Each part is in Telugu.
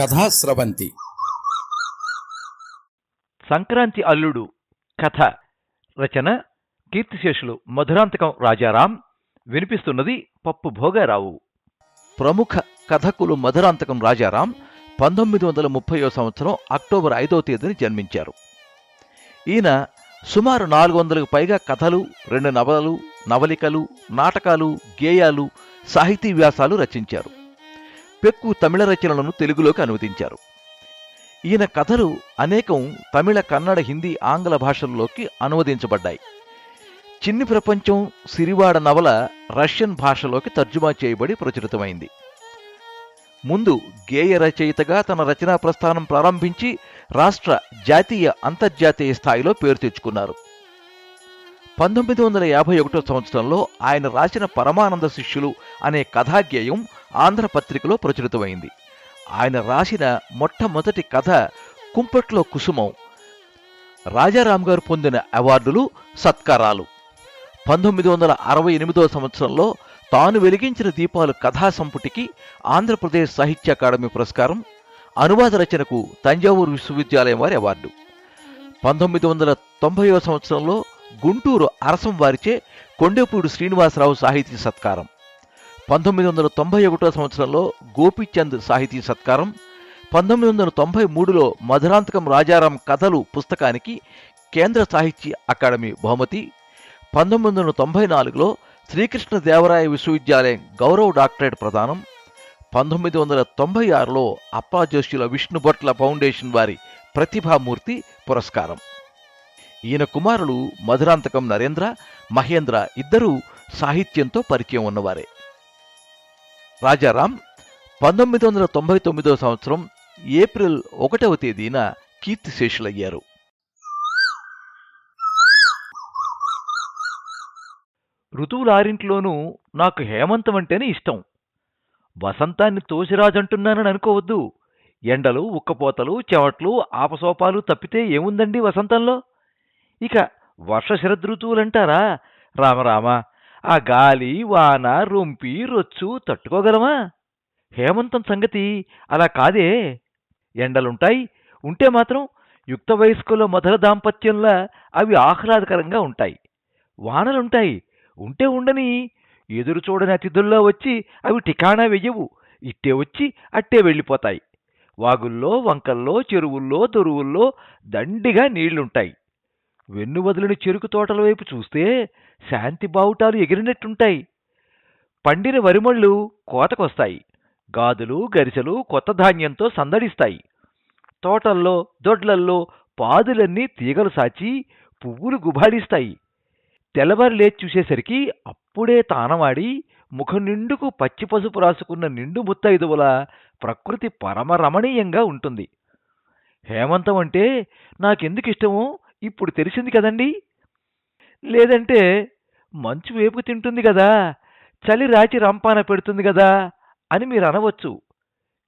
కథాస్రవంతి సంక్రాంతి అల్లుడు కథ రచన కీర్తిశేషులు మధురాంతకం రాజారాం. వినిపిస్తున్నది పప్పు భోగారావు. ప్రముఖ కథకులు మధురాంతకం రాజారాం పంతొమ్మిది వందల ముప్పయో సంవత్సరం అక్టోబర్ ఐదో తేదీని జన్మించారు. ఈయన సుమారు నాలుగు వందలకు పైగా కథలు రెండు నవలలు నవలికలు నాటకాలు గేయాలు సాహితీ వ్యాసాలు రచించారు. పెక్కు తమిళ రచనలను తెలుగులోకి అనువదించారు. ఈయన కథలు అనేకం తమిళ కన్నడ హిందీ ఆంగ్ల భాషల్లోకి అనువదించబడ్డాయి. చిన్ని ప్రపంచం సిరివాడ నవల రష్యన్ భాషలోకి తర్జుమా చేయబడి ప్రచురితమైంది. ముందు గేయ రచయితగా తన రచనా ప్రస్థానం ప్రారంభించి రాష్ట్ర జాతీయ అంతర్జాతీయ స్థాయిలో పేరు తెచ్చుకున్నారు. పంతొమ్మిది వందల యాభై ఒకటో సంవత్సరంలో ఆయన రాసిన పరమానంద శిష్యులు అనే కథాగేయం ఆంధ్రపత్రికలో ప్రచురితమైంది. ఆయన రాసిన మొట్టమొదటి కథ కుంపట్లో కుసుమం. రాజారాం గారు పొందిన అవార్డులు సత్కారాలు. పంతొమ్మిది వందల అరవై ఎనిమిదో సంవత్సరంలో తాను వెలిగించిన దీపాలు కథా సంపుటికి ఆంధ్రప్రదేశ్ సాహిత్య అకాడమీ పురస్కారం అనువాద రచనకు తంజావూరు విశ్వవిద్యాలయం వారి అవార్డు. పంతొమ్మిది వందల తొంభైవ సంవత్సరంలో గుంటూరు అరసం వారిచే కొండేపూడి శ్రీనివాసరావు సాహితీ సత్కారం. పంతొమ్మిది వందల తొంభై ఒకటో సంవత్సరంలో గోపీచంద్ సాహితీ సత్కారం పంతొమ్మిది వందల తొంభై మూడులో మధురాంతకం రాజారాం కథలు పుస్తకానికి కేంద్ర సాహిత్య అకాడమీ బహుమతి పంతొమ్మిది వందల తొంభై నాలుగులో శ్రీకృష్ణ దేవరాయ విశ్వవిద్యాలయం గౌరవ డాక్టరేట్ ప్రదానం పంతొమ్మిది వందల తొంభై ఆరులో అప్పాజోషుల విష్ణుభట్ల ఫౌండేషన్ వారి ప్రతిభామూర్తి పురస్కారం. ఈయన కుమారులు మధురాంతకం నరేంద్ర మహేంద్ర ఇద్దరూ సాహిత్యంతో పరిచయం ఉన్నవారే. రాజారాం పంతొమ్మిది వందల తొంభై తొమ్మిదో సంవత్సరం ఏప్రిల్ ఒకటవ తేదీన కీర్తిశేషులయ్యారు. ఋతువులారింట్లోనూ నాకు హేమంతం అంటేనే ఇష్టం. వసంతాన్ని తోసిరాజంటున్నానని అనుకోవద్దు. ఎండలు ఉక్కపోతలు చెవట్లు ఆపసోపాలు తప్పితే ఏముందండి వసంతంలో? ఇక వర్ష శరదృతువులంటారా రామరామ ఆ గాలి వాన రొంపి రొచ్చు తట్టుకోగలమా? హేమంతం సంగతి అలా కాదే. ఎండలుంటాయి ఉంటే మాత్రం యుక్త వయస్కుల మధుర దాంపత్యంలా అవి ఆహ్లాదకరంగా ఉంటాయి. వానలుంటాయి ఉంటే ఉండని ఎదురు చూడని అతిథుల్లో వచ్చి అవి టికాణా వెయ్యవు ఇట్టే వచ్చి అట్టే వెళ్ళిపోతాయి. వాగుల్లో వంకల్లో చెరువుల్లో దొరువుల్లో దండిగా నీళ్ళుంటాయి. వెన్ను వదిలిన చెరుకు తోటల వైపు చూస్తే శాంతి బావుటాలు ఎగిరినట్టుంటాయి. పండిన వరిమళ్ళు కోతకొస్తాయి. గాదులు గరిసెలు కొత్త ధాన్యంతో సందడిస్తాయి. తోటల్లో దొడ్లల్లో పాదులన్నీ తీగలు సాచి పువ్వులు గుబాడిస్తాయి తెల్లవారు లేచి చూసేసరికి అప్పుడే తానవాడి ముఖం నిండుకు పచ్చి పసుపు రాసుకున్న నిండు ముత్తైదువుల ప్రకృతి పరమరమణీయంగా ఉంటుంది. హేమంతం అంటే నాకెందుకు ఇష్టమో ఇప్పుడు తెలిసింది కదండీ! లేదంటే మంచు వేపు తింటుంది కదా చలి రాచి రంపాన పెడుతుంది కదా అని మీరు అనవచ్చు.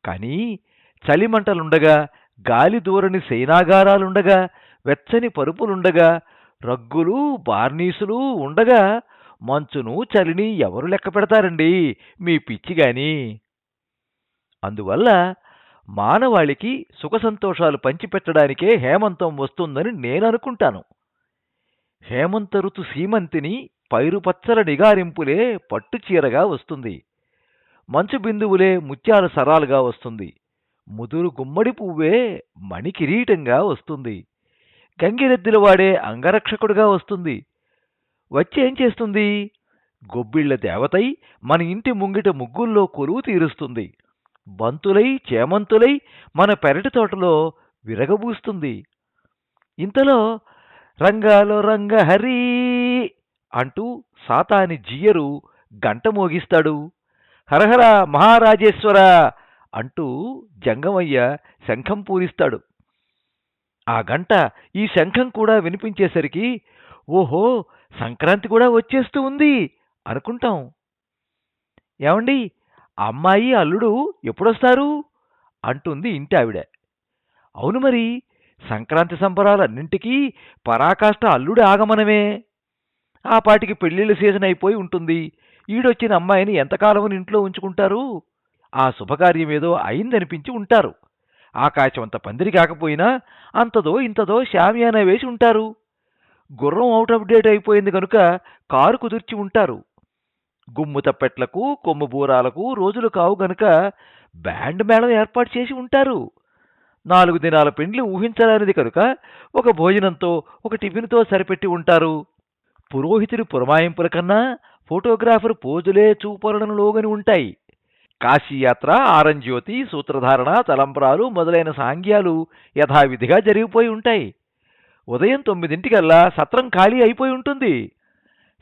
కానీ చలిమంటలుండగా గాలి దూరని సేనాగారాలుండగా వెచ్చని పరుపులుండగా రగ్గులు బార్నీసులు ఉండగా మంచును చలిని ఎవరు లెక్క పెడతారండి మీ పిచ్చి గాని? అందువల్ల మానవాళికి సుఖ సంతోషాలు పంచిపెట్టడానికే హేమంతం వస్తుందని నేను అనుకుంటాను హేమంత ఋతు సీమంతిని పైరుపచ్చల నిగారింపులే పట్టుచీరగా వస్తుంది. మంచు బిందువులే ముత్యాల సరాలుగా వస్తుంది. ముదురు గుమ్మడి పువ్వే మణికిరీటంగా వస్తుంది. గంగిరెద్దులు వాడే అంగరక్షకుడుగా వస్తుంది. వచ్చి ఏం చేస్తుంది? గొబ్బిళ్ళ దేవతై మన ఇంటి ముంగిట ముగ్గుల్లో కొలువు తీరుస్తుంది. బంతులై చేమంతులై మన పెరటి తోటలో విరగబూస్తుంది. ఇంతలో రంగాలో రంగ హరి అంటూ సాతాని జియ్యరు గంట మోగిస్తాడు. హరహర మహారాజేశ్వర అంటూ జంగమయ్య శంఖం పూరిస్తాడు. ఆ గంట ఈ శంఖం కూడా వినిపించేసరికి ఓహో సంక్రాంతి కూడా వచ్చేస్తూ ఉంది అనుకుంటాం. ఏమండి అమ్మాయి అల్లుడు ఎప్పుడొస్తారు? అంటుంది ఇంటి ఆవిడ అవును మరి సంక్రాంతి సంబరాలన్నింటికీ పరాకాష్ట అల్లుడు ఆగమనమే. ఆ పాటికి పెళ్ళిళ్ళ సీజన్ అయిపోయి ఉంటుంది. ఈడొచ్చిన అమ్మాయిని ఎంతకాలం ఇంట్లో ఉంచుకుంటారు? ఆ శుభకార్యం ఏదో అయిందనిపించి ఉంటారు. ఆకాశం అంత పందిరి కాకపోయినా అంతదో ఇంతదో శామియానా వేసి ఉంటారు. గుర్రం అవుట్ ఆఫ్ డేట్ అయిపోయింది కనుక కారు కుదిర్చి ఉంటారు. గుమ్ము తప్పెట్లకు కొమ్ము బూరాలకు రోజులు కావు గనుక బ్యాండ్ మేళం ఏర్పాటు చేసి ఉంటారు. నాలుగు దినాల పెండ్లి ఊహించలేనిది కనుక ఒక భోజనంతో ఒక టిఫిన్తో సరిపెట్టి ఉంటారు. పురోహితుడి పురమాయింపుల కన్నా ఫోటోగ్రాఫర్ పోజులే చూపరణలోగని ఉంటాయి. కాశీయాత్ర ఆరంజ్యోతి సూత్రధారణ తలంబ్రాలు మొదలైన సాంగ్యాలు యథావిధిగా జరిగిపోయి ఉంటాయి. ఉదయం తొమ్మిదింటికల్లా సత్రం ఖాళీ అయిపోయి ఉంటుంది.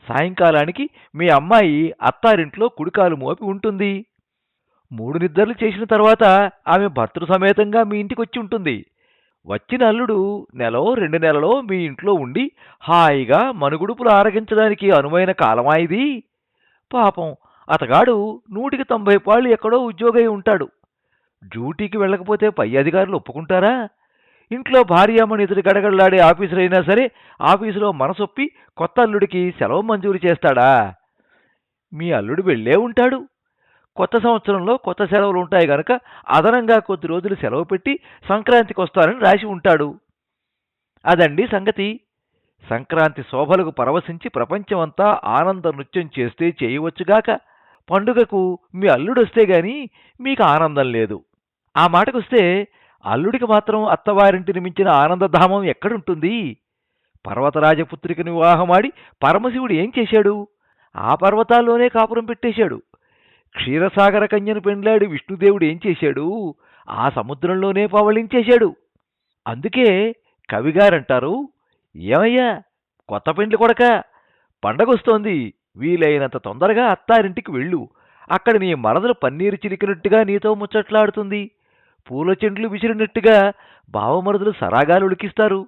సాయంకాలానికి మీ అమ్మాయి అత్తారింట్లో కుడికాలు మోపి ఉంటుంది. మూడు నిద్రలు చేసిన తర్వాత ఆమె భర్తృ సమేతంగా మీ ఇంటికి వచ్చి ఉంటుంది. వచ్చిన అల్లుడు నెలో రెండు నెలలో మీ ఇంట్లో ఉండి హాయిగా మనుగుడుపులు ఆరగించడానికి అనువైన కాలమా ఇది? పాపం అతగాడు నూటికి తొంభై పాళ్ళు ఎక్కడో ఉద్యోగై ఉంటాడు. డ్యూటీకి వెళ్ళకపోతే పై అధికారులు ఒప్పుకుంటారా? ఇంట్లో భార్యామణి ఎదురు గడగడలాడే ఆఫీసులైనా సరే ఆఫీసులో మనసొప్పి కొత్త అల్లుడికి సెలవు మంజూరు చేస్తాడా? మీ అల్లుడు వెళ్ళే ఉంటాడు. కొత్త సంవత్సరంలో కొత్త సెలవులు ఉంటాయి గనక అదనంగా కొద్ది రోజులు సెలవు పెట్టి సంక్రాంతికి వస్తారని రాసి ఉంటాడు. అదండి సంగతి. సంక్రాంతి శోభలకు పరవశించి ప్రపంచమంతా ఆనంద నృత్యం చేస్తే చేయవచ్చుగాక పండుగకు మీ అల్లుడొస్తే గాని మీకు ఆనందం లేదు. ఆ మాటకొస్తే అల్లుడికి మాత్రం అత్తవారింటిని మించిన ఆనందధామం ఎక్కడుంటుంది? పర్వతరాజపుత్రికని వివాహమాడి పరమశివుడు ఏం చేశాడు? ఆ పర్వతాల్లోనే కాపురం పెట్టేశాడు. క్షీరసాగర కన్యను పెండ్లాడి విష్ణుదేవుడు ఏం చేశాడు? ఆ సముద్రంలోనే పవళించేశాడు. అందుకే కవిగారంటారు ఏమయ్యా కొత్త పెండ్లి కొడక పండగొస్తోంది వీలైనంత తొందరగా అత్తారింటికి వెళ్ళు. అక్కడ నీ మరదలు పన్నీరు చిలికినట్టుగా నీతో ముచ్చట్లాడుతుంది. పూల చెండ్లు విసిరినట్టుగా బావమరుదులు సరాగాలు ఉలికిస్తారు.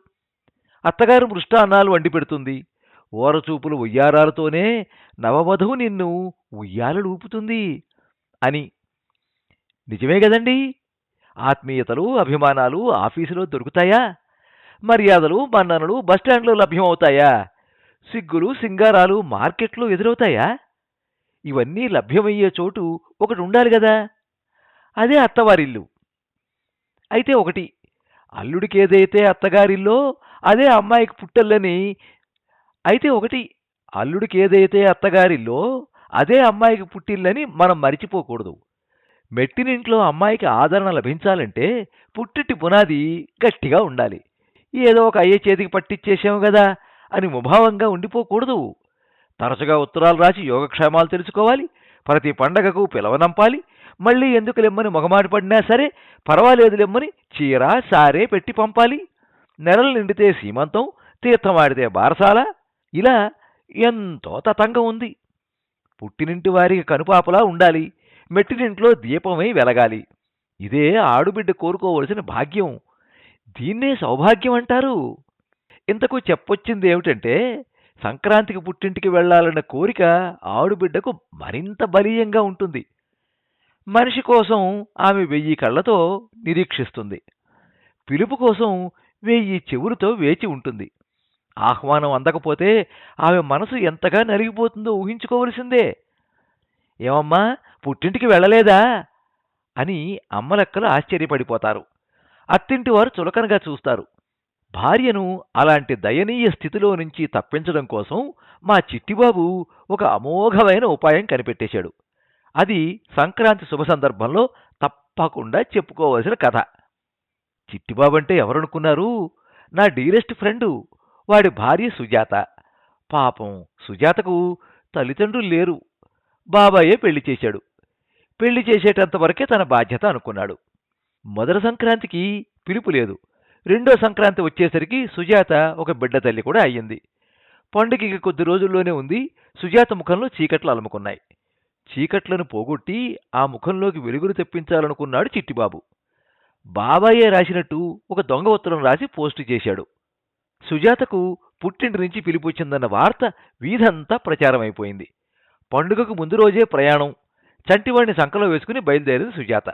అత్తగారు మృష్టాన్నాలు వండి పెడుతుంది. ఓరచూపులు ఉయ్యారాలతోనే నవవధువు నిన్ను ఉయ్యాలలు ఊపుతుంది అని. నిజమే కదండి ఆత్మీయతలు అభిమానాలు ఆఫీసులో దొరుకుతాయా? మర్యాదలు మన్ననలు బస్టాండ్లో లభ్యమవుతాయా? సిగ్గులు సింగారాలు మార్కెట్లో ఎదురవుతాయా? ఇవన్నీ లభ్యమయ్యే చోటు ఒకటి ఉండాలి కదా అదే అత్తవారిల్లు. అయితే ఒకటి అల్లుడికి ఏదైతే అత్తగారిల్లో అదే అమ్మాయికి పుట్టల్లని అయితే ఒకటి అల్లుడికి ఏదైతే అత్తగారిల్లో అదే అమ్మాయికి పుట్టిల్లని మనం మరిచిపోకూడదు. మెట్టినింట్లో అమ్మాయికి ఆదరణ లభించాలంటే పుట్టిటి పునాది గట్టిగా ఉండాలి. ఏదో ఒక అయ్యే చేతికి పట్టిచ్చేసాము కదా అని ముభావంగా ఉండిపోకూడదు. తరచుగా ఉత్తరాలు రాసి యోగక్షేమాలు తెలుసుకోవాలి. ప్రతి పండగకు పిలవనంపాలి మళ్ళీ ఎందుకు లెమ్మని మొగమాటి పడినా సరే పర్వాలేదు లెమ్మని చీర సారే పెట్టి పంపాలి. నెలలు నిండితే సీమంతం తీర్థమాడితే బారసాల ఇలా ఎంతో తతంగం ఉంది. పుట్టినింటి వారికి కనుపాపలా ఉండాలి. మెట్టినింట్లో దీపమై వెలగాలి. ఇదే ఆడుబిడ్డ కోరుకోవలసిన భాగ్యం. దీన్నే సౌభాగ్యం అంటారు. ఇంతకు చెప్పొచ్చింది ఏమిటంటే సంక్రాంతికి పుట్టింటికి వెళ్ళాలన్న కోరిక ఆడుబిడ్డకు మరింత బలీయంగా ఉంటుంది. మనిషి కోసం ఆమె వెయ్యి కళ్ళతో నిరీక్షిస్తుంది. పిలుపు కోసం వెయ్యి చెవులతో వేచి ఉంటుంది. ఆహ్వానం అందకపోతే ఆమె మనసు ఎంతగా నలిగిపోతుందో ఊహించుకోవలసిందే. ఏమమ్మా పుట్టింటికి వెళ్ళలేదా? అని అమ్మలక్కలు ఆశ్చర్యపడిపోతారు. అత్తింటి వారు చులకనగా చూస్తారు. భార్యను అలాంటి దయనీయ స్థితిలో నుంచి తప్పించడం కోసం మా చిట్టిబాబు ఒక అమోఘమైన ఉపాయం కనిపెట్టేశాడు. అది సంక్రాంతి శుభ సందర్భంలో తప్పకుండా చెప్పుకోవలసిన కథ. చిట్టిబాబంటే ఎవరనుకున్నారు? నా డీరెస్ట్ ఫ్రెండు. వాడి భార్య సుజాత. పాపం సుజాతకు తల్లిదండ్రులు లేరు. బాబాయే పెళ్ళి చేశాడు. పెళ్ళి చేసేటంత వరకే తన బాధ్యత అనుకున్నాడు. మొదటి సంక్రాంతికి పిలుపు లేదు. రెండో సంక్రాంతి వచ్చేసరికి సుజాత ఒక బిడ్డ తల్లి కూడా అయ్యింది. పండుగకి కొద్ది రోజుల్లోనే ఉంది. సుజాత ముఖంలో చీకట్లు అలుముకున్నాయి. చీకట్లను పోగొట్టి ఆ ముఖంలోకి వెలుగులు తెప్పించాలనుకున్నాడు చిట్టిబాబు. బాబాయే రాసినట్టు ఒక దొంగ ఉత్తరం రాసి పోస్టు చేశాడు. సుజాతకు పుట్టింటి నుంచి పిలిపొచ్చిందన్న వార్త వీధంతా ప్రచారమైపోయింది. పండుగకు ముందు రోజే ప్రయాణం. చంటివాడిని సంకలో వేసుకుని బయలుదేరింది సుజాత.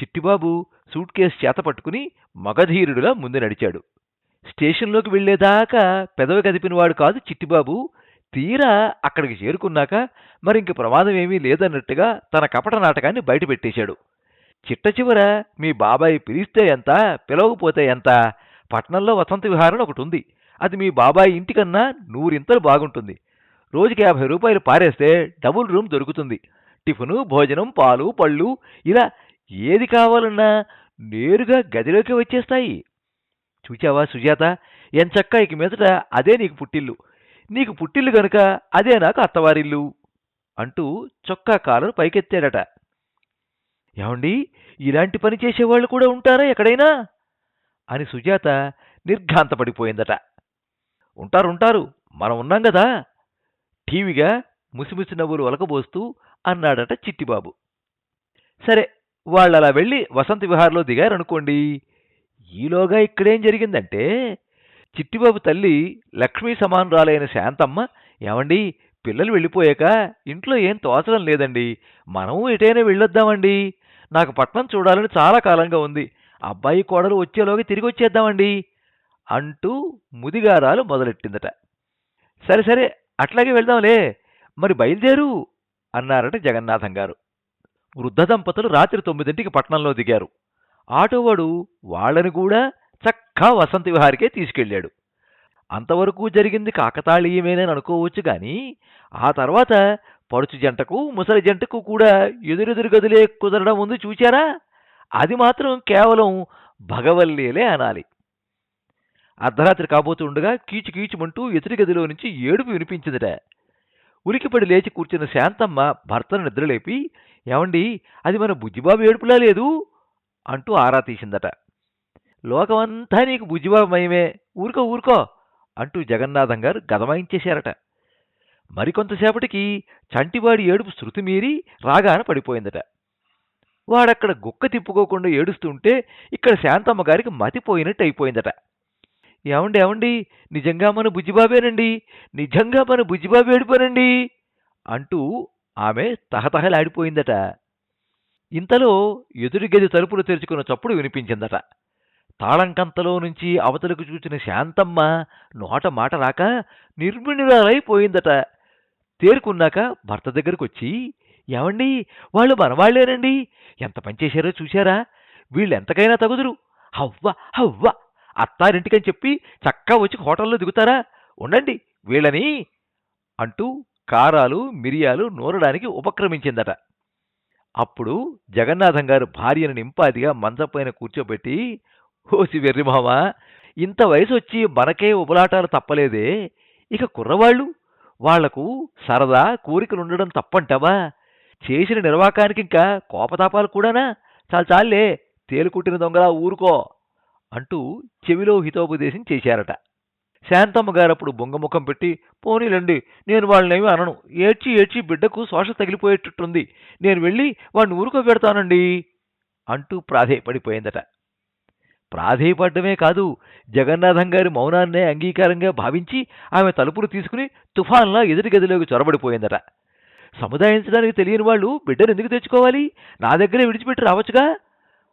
చిట్టిబాబు సూట్ కేసు చేత పట్టుకుని మగధీరుడుగా ముందు నడిచాడు. స్టేషన్లోకి వెళ్ళేదాకా పెదవి కదిపినవాడు కాదు చిట్టిబాబు. తీరా అక్కడికి చేరుకున్నాక మరింక ప్రమాదం ఏమీ లేదన్నట్టుగా తన కపట నాటకాన్ని బయటపెట్టేశాడు. చిట్ట చివర మీ బాబాయ్ పిలిస్తే ఎంత పిలవకపోతే ఎంత పట్నంలో వసంత విహారం ఒకటి ఉంది. అది మీ బాబాయ్ ఇంటికన్నా నూరింతలు బాగుంటుంది. రోజుకి యాభై రూపాయలు పారేస్తే డబుల్ రూమ్ దొరుకుతుంది. టిఫిను భోజనం పాలు పళ్ళు ఇలా ఏది కావాలన్నా నేరుగా గదిలోకి వచ్చేస్తాయి. చూచావా సుజాత? ఎంచక్కా ఇక మీదట అదే నీకు పుట్టిల్లు. నీకు పుట్టిల్లు గనుక అదే నాకు అత్తవారిల్లు అంటూ చొక్కా కాలరు పైకెత్తాడట. ఏమండి? ఇలాంటి పని చేసేవాళ్ళు కూడా ఉంటారా ఎక్కడైనా? అని సుజాత నిర్ఘాంతపడిపోయిందట. ఉంటారు ఉంటారు మనం ఉన్నాం కదా టీవీగా ముసిముసి నవ్వులు వలకబోస్తూ అన్నాడట చిట్టిబాబు. సరే వాళ్ళలా వెళ్ళి వసంత విహార్లో దిగారనుకోండి ఈలోగా ఇక్కడేం జరిగిందంటే చిట్టిబాబు తల్లి లక్ష్మీ సమానురాలైన శాంతమ్మ ఏమండి పిల్లలు వెళ్ళిపోయాక ఇంట్లో ఏం తోచడం లేదండి మనము ఎటైనా వెళ్ళొద్దామండి నాకు పట్నం చూడాలని చాలా కాలంగా ఉంది అబ్బాయి కోడలు వచ్చేలోగా తిరిగి వచ్చేద్దామండి అంటూ ముదిగారాలు మొదలెట్టిందట. సరే సరే అట్లాగే వెళ్దాంలే మరి బయలుదేరు అన్నారట జగన్నాథం గారు. వృద్ధ దంపతులు రాత్రి తొమ్మిదింటికి పట్నంలో దిగారు. ఆటోవాడు వాళ్ళని కూడా చక్కా వసంత విహారికే తీసుకెళ్ళాడు. అంతవరకు జరిగింది కాకతాళీయమేనని అనుకోవచ్చు కానీ ఆ తర్వాత పడుచు జంటకు ముసలి జంటకు కూడా ఎదురెదురు గదులే కుదరడం ఉంది చూచారా? అది మాత్రం కేవలం భగవల్లీలే అనాలి. అర్ధరాత్రి కాబోతుండగా కీచు కీచుమంటూ ఎదురు గదిలో నుంచి ఏడుపు వినిపించిందట. ఉలికిపడి లేచి కూర్చున్న శాంతమ్మ భర్తను నిద్రలేపి ఏమండి అది మన బుజ్జిబాబు ఏడుపులా లేదు? అంటూ ఆరా తీసిందట. లోకమంతా నీకు బుజ్జిబాబు మయమే ఊరుకో ఊరుకో అంటూ జగన్నాథం గారు గదమాయించేశారట. మరికొంతసేపటికి చంటివాడి ఏడుపు శృతి మీరి రాగాన పడిపోయిందట. వాడక్కడ గుక్క తిప్పుకోకుండా ఏడుస్తుంటే ఇక్కడ శాంతమ్మ గారికి మతిపోయినట్టు అయిపోయిందట. ఏమండి ఏమండి? నిజంగా మన బుజ్జిబాబేనండి? నిజంగా మన బుజ్జిబాబు ఏడిపోనండి? అంటూ ఆమె తహతహలాడిపోయిందట. ఇంతలో ఎదురు గది తలుపులు తెరుచుకున్న చప్పుడు వినిపించిందట. తాళంకంతలో నుంచి అవతలకు చూచిన శాంతమ్మ నోట మాట రాక నిర్మిణురాలైపోయిందట. తేరుకున్నాక భర్త దగ్గరకు వచ్చి ఏమండి? వాళ్ళు మనవాళ్ళేనండి. ఎంత పనిచేశారో చూశారా వీళ్ళు ఎంతకైనా తగుదురు. హవ్వ హవ్వ. అత్తారింటికని చెప్పి చక్కా వచ్చి హోటల్లో దిగుతారా? ఉండండి వీళ్ళని అంటూ కారాలు మిరియాలు నూరడానికి ఉపక్రమించిందట. అప్పుడు జగన్నాథం గారు భార్యను నింపాదిగా మంచపైన కూర్చోబెట్టి ఓసి వెర్రిమామ ఇంత వయసు వచ్చి మనకే ఉబలాటాలు తప్పలేదే. ఇక కుర్రవాళ్ళు? వాళ్ళకు సరదా కోరికలుండడం తప్పంటావా? చేసిన నిర్వాకానికి ఇంకా కోపతాపాలు కూడానా? చాలు చాలే తేలుకుట్టిన దొంగలా ఊరుకో అంటూ చెవిలో హితోపదేశం చేశారట. శాంతమ్మ గారప్పుడు బొంగముఖం పెట్టి పోనీలండి నేను వాళ్ళనేమి అనను. ఏడ్చి ఏడ్చి బిడ్డకు శోష తగిలిపోయేటట్టుంది. నేను వెళ్ళి వాడిని ఊరుకోబెడతానండి అంటూ ప్రాధేయపడిపోయిందట. ప్రాధేయపడ్డమే కాదు జగన్నాథం గారి మౌనాన్నే అంగీకారంగా భావించి ఆమె తలుపులు తీసుకుని తుఫాన్లా ఎదుటి గదిలోకి చొరబడిపోయిందట. సముదాయించడానికి తెలియని వాళ్ళు బిడ్డను ఎందుకు తెచ్చుకోవాలి? నా దగ్గరే విడిచిపెట్టి రావచ్చుగా?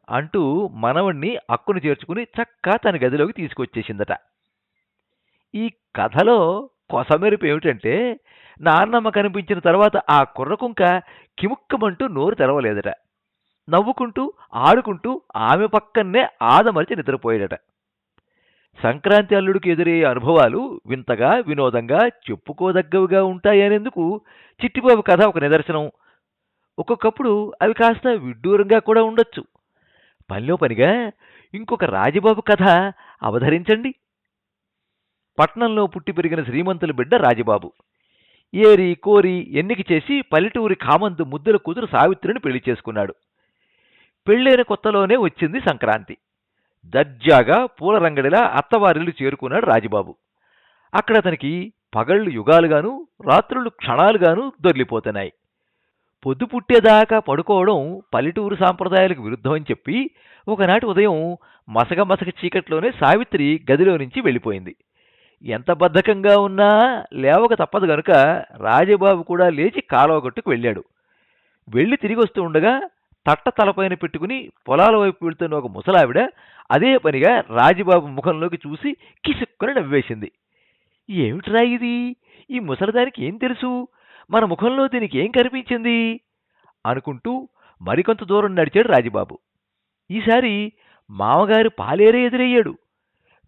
అంటూ మనవణ్ణి అక్కును చేర్చుకుని చక్క తన గదిలోకి తీసుకొచ్చేసిందట. ఈ కథలో కొసమెరుపు ఏమిటంటే నాన్నమ్మ కనిపించిన తర్వాత ఆ కుర్రకుంక కిముక్కమంటూ నోరు తెరవలేదట. నవ్వుకుంటూ ఆడుకుంటూ ఆమె పక్కనే ఆదమరిచి నిద్రపోయాడట సంక్రాంతి అల్లుడికి ఎదురయ్యే అనుభవాలు వింతగా వినోదంగా చెప్పుకోదగ్గవిగా ఉంటాయనేందుకు చిట్టిబాబు కథ ఒక నిదర్శనం. ఒక్కొక్కప్పుడు అవి కాస్త విడ్డూరంగా కూడా ఉండొచ్చు. పనిలో పనిగా ఇంకొక రాజబాబు కథ అవధరించండి పట్నంలో పుట్టి పెరిగిన శ్రీమంతుల బిడ్డ రాజబాబు. ఏరి కోరి ఎన్నిక చేసి పల్లెటూరి కామంతు ముద్దుల కూతురు సావిత్రిని పెళ్ళి చేసుకున్నాడు. పెళ్ళైన కొత్తలోనే వచ్చింది సంక్రాంతి. దర్జాగా పూల రంగడిలా అత్తవారిల్లు చేరుకున్నాడు రాజబాబు. అక్కడ అతనికి పగళ్ళు యుగాలుగాను రాత్రులు క్షణాలుగాను దొర్లిపోతున్నాయి పొద్దు పుట్టేదాకా పడుకోవడం పల్లెటూరు సాంప్రదాయాలకు విరుద్ధమని చెప్పి ఒకనాటి ఉదయం మసగ మసగ చీకట్లోనే సావిత్రి గదిలో నుంచి వెళ్ళిపోయింది. ఎంత బద్ధకంగా ఉన్నా లేవక తప్పదు గనుక రాజబాబు కూడా లేచి కాలువగట్టుకు వెళ్ళాడు. వెళ్ళి తిరిగి వస్తూ ఉండగా తట్ట తలపైన పెట్టుకుని పొలాల వైపు వెళ్తున్న ఒక ముసలావిడ అదే పనిగా రాజబాబు ముఖంలోకి చూసి కిసుక్కుని నవ్వేసింది. ఏమిట్రా ఇది? ఈ ముసలిదానికి ఏం తెలుసు? మన ముఖంలో దీనికి ఏం కనిపించింది? అనుకుంటూ మరికొంత దూరం నడిచాడు రాజబాబు. ఈసారి మామగారు పాలేరే ఎదురయ్యాడు.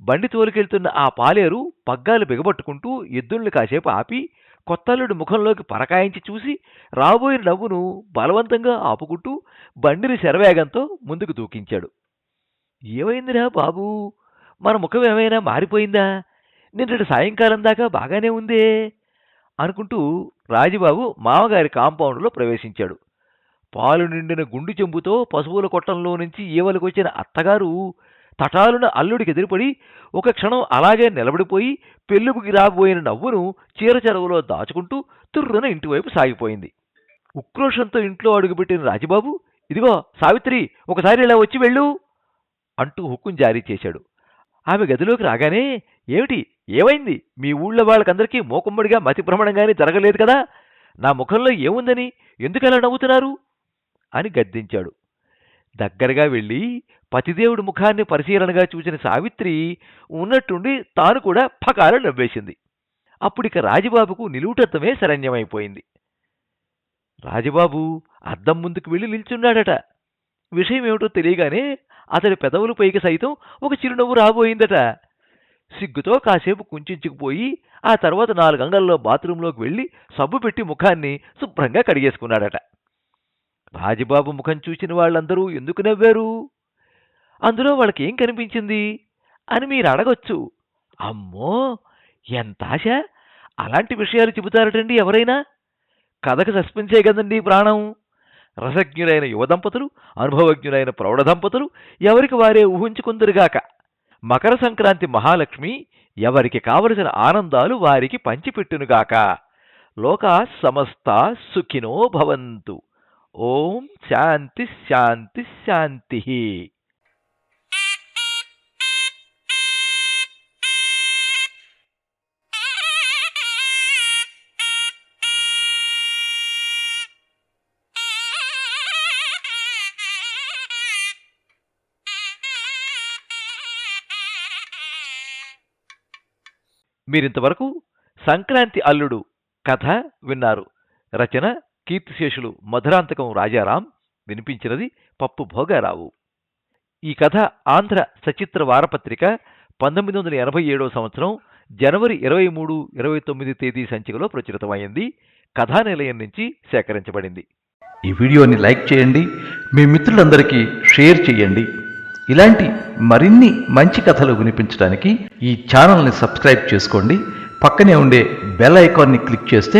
బండి తోలుకెళ్తున్న ఆ పాలేరు పగ్గాలు బిగబట్టుకుంటూ ఎద్దుల్ని కాసేపు ఆపి కొత్తల్లుడి ముఖంలోకి పరకాయించి చూసి రాబోయే నవ్వును బలవంతంగా ఆపుకుంటూ బండిని శరవేగంతో ముందుకు దూకించాడు. ఏమైందిరా బాబూ? మన ముఖం ఏమైనా మారిపోయిందా? నిన్నటి సాయంకాలం దాకా బాగానే ఉందే? అనుకుంటూ రాజుబాబు మామగారి కాంపౌండ్లో ప్రవేశించాడు. పాలు నిండిన గుండు చెంబుతో పశువుల కొట్టంలో నుంచి ఈవలకొచ్చిన అత్తగారు తటాలున అల్లుడికి ఎదురుపడి ఒక క్షణం అలాగే నిలబడిపోయి పెళ్ళుపుకి రాబోయిన నవ్వును చీరచెరవులో దాచుకుంటూ తుర్రున ఇంటివైపు సాగిపోయింది. ఉక్రోషంతో ఇంట్లో అడుగుపెట్టిన రాజుబాబు ఇదిగో సావిత్రి ఒకసారి ఇలా వచ్చి వెళ్ళు అంటూ హుక్కుం జారీ చేశాడు. ఆమె గదిలోకి రాగానే ఏమిటి ఏమైంది? మీ ఊళ్ళో వాళ్ళకందరికీ మోకుమ్మడిగా మతి భ్రమణంగానే జరగలేదు కదా? నా ముఖంలో ఏముందని? ఎందుకలా నవ్వుతున్నారు? అని గద్దించాడు. దగ్గరగా వెళ్ళి పతిదేవుడి ముఖాన్ని పరిశీలనగా చూసిన సావిత్రి ఉన్నట్టుండి తాను కూడా పకాల నవ్వేసింది. అప్పుడిక రాజబాబుకు నిలువుటత్వమే శరణ్యమైపోయింది. రాజబాబు అద్దం ముందుకు వెళ్ళి నిల్చున్నాడట. విషయం ఏమిటో తెలియగానే అతడి పెదవులు పైకి సైతం ఒక చిరునవ్వు రాబోయిందట. సిగ్గుతో కాసేపు కుంచుకుపోయి ఆ తర్వాత నాలుగు అంగల్లో బాత్రూంలోకి వెళ్ళి సబ్బు పెట్టి ముఖాన్ని శుభ్రంగా కడిగేసుకున్నాడట. రాజబాబు ముఖం చూసిన వాళ్ళందరూ ఎందుకు నవ్వారు? అందులో వాళ్ళకేం కనిపించింది? అని మీరు అడగొచ్చు. అమ్మో! ఎంత ఆశ! అలాంటి విషయాలు చెబుతారటండి ఎవరైనా. కథకు సస్పెన్సే కదండి ప్రాణం. రసజ్ఞులైన యువ దంపతులు అనుభవజ్ఞులైన ప్రౌఢ దంపతులు ఎవరికి వారే ఊహించుకుందరుగాక. మకర సంక్రాంతి మహాలక్ష్మి ఎవరికి కావలసిన ఆనందాలు వారికి పంచిపెట్టునుగాక. లోకా సమస్త సుఖినో భవంతు. ఓం శాంతి శాంతి శాంతి. మీరింతవరకు సంక్రాంతి అల్లుడు కథ విన్నారు. రచన కీర్తిశేషులు మధురాంతకం రాజారాం వినిపించినది పప్పు భోగారావు. ఈ కథ ఆంధ్ర సచిత్ర వారపత్రిక పంతొమ్మిది వందల ఎనభై ఏడవ సంవత్సరం జనవరి ఇరవై మూడు ఇరవై తొమ్మిది తేదీ సంచికలో ప్రచురితమైంది కథానిలయం నుంచి సేకరించబడింది. ఈ వీడియోని లైక్ చేయండి మీ మిత్రులందరికీ షేర్ చేయండి. ఇలాంటి మరిన్ని మంచి కథలు వినిపించడానికి ఈ ఛానల్ని సబ్స్క్రైబ్ చేసుకోండి. పక్కనే ఉండే బెల్ ఐకాన్ని క్లిక్ చేస్తే